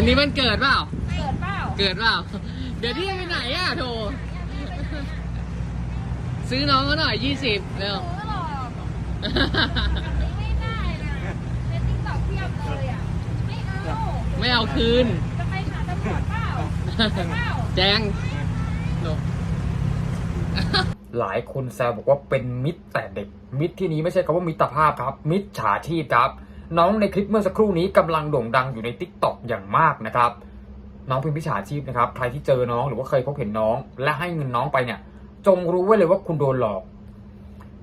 วันนี้มันเกิดเปล่า เกิดเปล่าเกิดเปล่า เดี๋ยวที่ไปไหนอะโถซื้อน้องก็หน่อยยี่สิบเร็ว ซื้อหรอกไม่ได้นะในติ๊กต็อกเทียบเลยอะ ไม่เอาไม่เอาคืน จะไปหาตำรวจเปล่าไปเปล่าแจ้งโถหลายคนแซวบอกว่าเป็นมิตรแต่เด็ก มิตรที่นี้ไม่ใช่คำว่ามิตรภาพครับ มิตรฉาชีพครับ น้องในคลิปเมื่อสักครู่นี้กำลังโด่งดังอยู่ใน t ิ k t o k อย่างมากนะครับน้องเป็นมิจฉาชีพนะครับใครที่เจอน้องหรือว่าเคยพบเห็นน้อง และให้เงินน้องไปเนี่ย จงรู้ไว้เลยว่าคุณโดนหลอก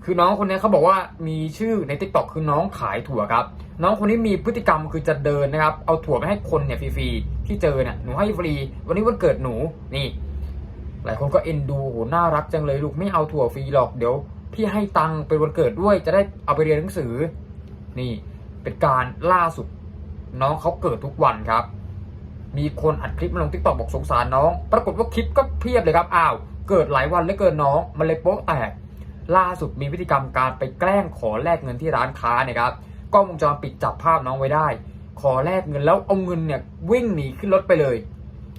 คือน้องคนนี้เขาบอกว่ามีชื่อใน t ิ k t o k คือน้องขายถั่วครับ น้องคนนี้มีพฤติกรรมคือจะเดินนะครับ เอาถั่วไปให้คนเนี่ยฟรีๆที่เจอเนี่ยหนูให้ฟรี วันนี้วันเกิดหนูนี่หลายคนก็เอ็นดูโหน่ารักจังเลยลูกไม่เอาถั่วฟรีหรอกเดี๋ยวพี่ให้ตังค์เป็นวันเกิดด้วยจะได้เอาไปเรียนหนังสือ นี่ เป็นการล่าสุด น้องเขาเกิดทุกวันครับ มีคนอัดคลิปมาลงทิกตอกบอกสงสารน้อง ปรากฏว่าคลิปก็เพียบเลยครับอ้าว เกิดหลายวันเหลือเกินน้องมันเลยโป๊ะแตกล่าสุดมีพฤติกรรมการไปแกล้งขอแลกเงินที่ร้านค้าเนี่ยครับกล้องวงจรปิดจับภาพน้องไว้ได้ ขอแลกเงินแล้วเอาเงินเนี่ยวิ่งหนีขึ้นรถไปเลย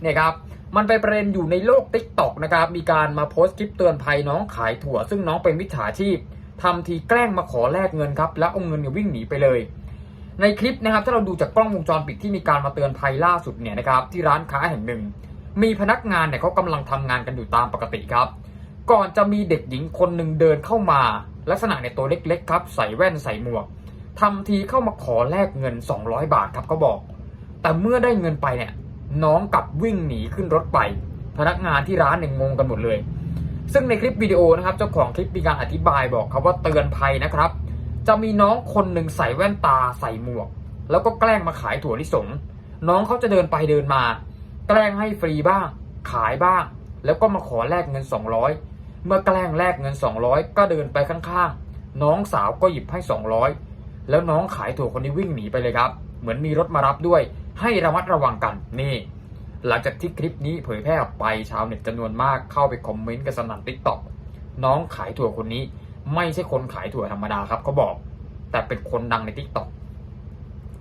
เนี่ยครับมันเป็นประเด็นอยู่ในโลก t ิ k t o k นะครับมีการมาโพสต์คลิปเตือนภัยน้องขายถั่ว ซึ่งน้องเป็นมิจฉาชีพทำทีแกล้งมาขอแลกเงินครับแล้วเอาเงินเนี่ยวิ่งหนีไปเลย ในคลิปนะครับถ้าเราดูจากกล้องวงจรปิดที่มีการมาเตือนภัยล่าสุดเนี่ยนะครับที่ร้านค้าแห่งหนึ่ง มีพนักงานเนี่ยเขากำลังทำงานกันอยู่ตามปกติครับ ก่อนจะมีเด็กหญิงคนหนึ่งเดินเข้ามา ลักษณะเนี่ยตัวเล็กๆครับใส่แว่นใส่หมวกทำทีเข้ามาขอแลกเงิน 200 บาทครับเขาบอก แต่เมื่อได้เงินไปเนี่ยน้องกลับวิ่งหนีขึ้นรถไป พนักงานที่ร้านเนี่ยงงกันหมดเลย ซึ่งในคลิปวิดีโอนะครับเจ้าของคลิปมีการอธิบายบอกครับว่าเตือนภัยนะครับ จะมีน้องคนหนึ่งใส่แว่นตาใส่หมวก แล้วก็แกล้งมาขายถั่วลิสง น้องเขาจะเดินไปเดินมา แกล้งให้ฟรีบ้าง ขายบ้าง แล้วก็มาขอแลกเงิน 200 เมื่อแกล้งแลกเงิน 200 ก็เดินไปข้างๆ น้องสาวก็หยิบให้ 200 แล้วน้องขายถั่วคนนี้วิ่งหนีไปเลยครับ เหมือนมีรถมารับด้วย ให้ระมัดระวังกันนี่ หลังจากที่คลิปนี้เผยแพร่ออกไปชาวเน็ตจำนวนมากเข้าไปคอมเมนต์กันสนั่นติ๊กต็อกน้องขายถั่วคนนี้ ไม่ใช่คนขายถั่วธรรมดาครับเขาบอก แต่เป็นคนดังในติ๊กต็อก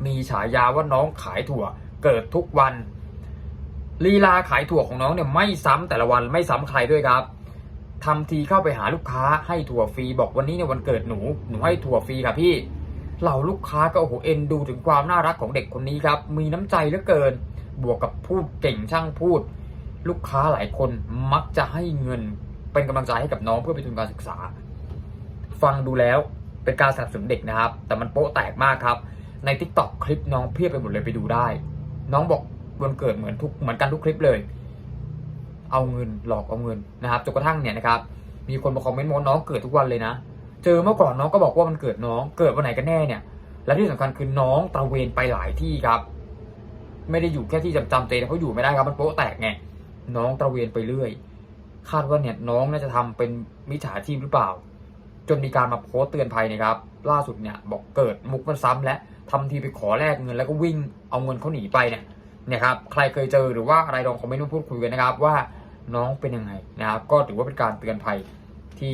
มีฉายาว่าน้องขายถั่วเกิดทุกวันลีลาขายถั่วของน้องเนี่ยไม่ซ้ำแต่ละวันไม่ซ้ำใครด้วยครับทำทีเข้าไปหาลูกค้าให้ถั่วฟรีบอกวันนี้เนี่ยวันเกิดหนูหนูให้ถั่วฟรีค่ะพี่เหล่าลูกค้าก็โอ้โหเอ็นดูถึงความน่ารักของเด็กคนนี้ครับ มีน้ำใจเหลือเกิน บวกกับพูดเก่งช่างพูด ลูกค้าหลายคนมักจะให้เงินเป็นกำลังใจให้กับน้องเพื่อไปทุนการศึกษา ฟังดูแล้วเป็นการสนับสนุนเด็กนะครับ แต่มันโป๊ะแตกมากครับ ใน t ิ k t o k คลิปน้องเพียบไปหมดเลยไปดูได้ น้องบอกวันเกิดเหมือนทุกเหมือนกันทุกคลิปเลย เอาเงินหลอกเอาเงินนะครับจนกระทั่งเนี่ยนะครับ มีคนมาคอมเมนต์ว่าน้องเกิดทุกวันเลยนะ เจอเมื่อก่อนน้องก็บอกว่ามันเกิดน้องเกิดวันไหนกันแน่เนี่ย และที่สำคัญคือน้องตะเวนไปหลายที่ครับ ไม่ได้อยู่แค่ที่จำจำเจเขาอยู่ไม่ได้ครับมันโป๊ะแตกไงน้องตะเวนไปเรื่อย คาดว่าเนี่ยน้องน่าจะทำเป็นมิจฉาชีพหรือเปล่า จนมีการมาโพสต์เตือนภัยนะครับ ล่าสุดเนี่ยบอกเกิดมุกมันซ้ำและทำทีไปขอแลกเงินแล้วก็วิ่งเอาเงินเขาหนีไปเนี่ยนี่ยครับใครเคยเจอหรือว่าอะไรลองคอมเมนต์มาพูดคุยกันนะครับ ว่าน้องเป็นยังไงนะครับ ก็ถือว่าเป็นการเตือนภัยที่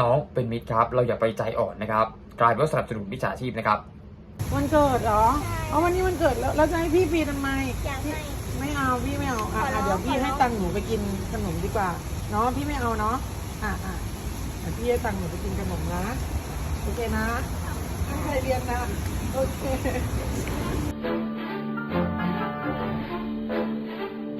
น้องเป็นมิตรครับ เราอย่าไปใจอ่อนนะครับ กลายเป็นว่าสนับสนุนมิจฉาชีพนะครับ วันเกิดเหรอเอาวันนี้วันเกิดแล้วเราจะให้พี่ฟรีทำไมอยากให้ ไม่เอาพี่ไม่เอาอะอะเดี๋ยวพี่ให้ตังค์หนูไปกินขนมดีกว่าเนาะพี่ไม่เอาเนาะอะอะ ดี๋ยวพี่ให้ตังค์หนูไปกินขนมนะ โอเคนะตั้งใจเรียนนะ โอเค